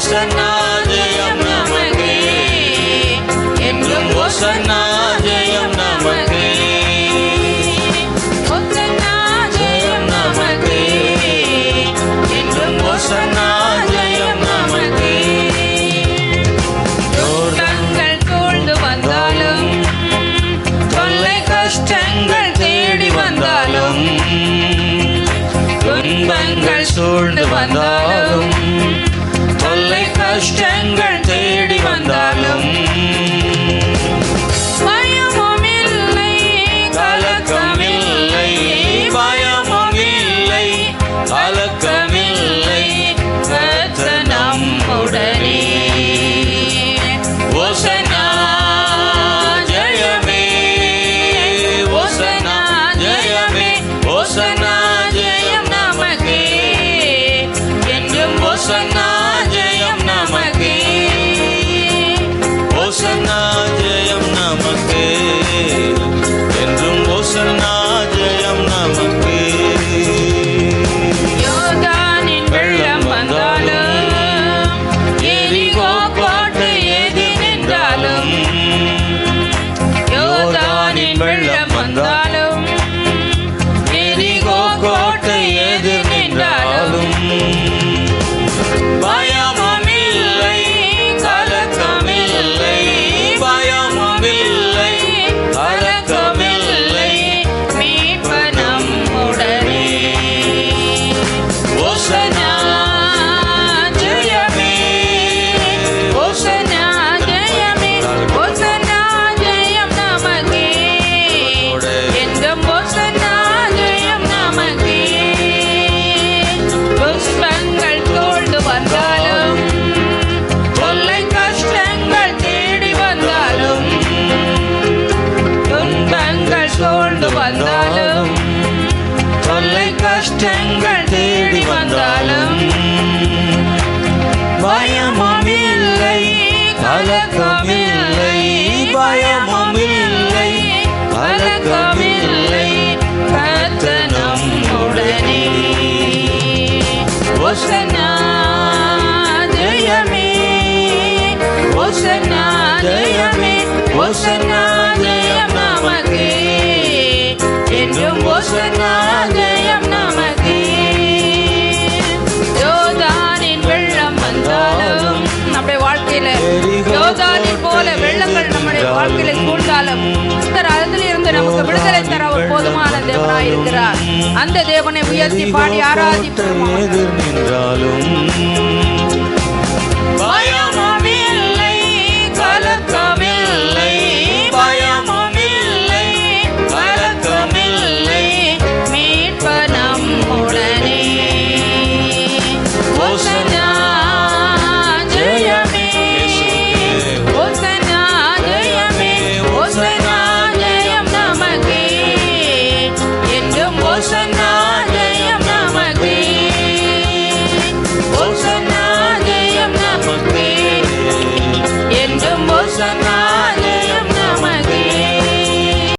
ஓசனா ஜெயம் நமக்கே. என்றும் ஓசனா ஜெயம் நமக்கே. ஒசன்னா ஜெயம் நமக்கே. என்றும் ஓசனா ஜெயம் நமக்கே. துன்பங்கள் சூழ்ந்து வந்தாலும் தொல்லை கஷ்டங்கள் தேடி வந்தாலும் துன்பங்கள் சூழ்ந்து வந்தாலும் கஷ்டங்கள் தேடி வந்தாலும் பயமும் இல்லை கலக்கமில்லை. பயமும் இல்லை கலக்க கஷ்டங்கள் தேடி வந்தாலும் பயமும் இல்லை கலக்கம் இல்லை கர்த்தர் நம்முடனே. ஓசனா ஜெயமே ஓசனா ஜெயமே ஓசனா ஜெயம் வாழ்க்கையில சூழ்ந்தாலும் கர்த்தர் அதில் இருந்து நமக்கு விடுதலை தர ஒரு போதுமான தேவனாய் இருக்கிறார். அந்த தேவனை உயர்த்தி பாடி ஆராதிப்போம். நின்றாலும்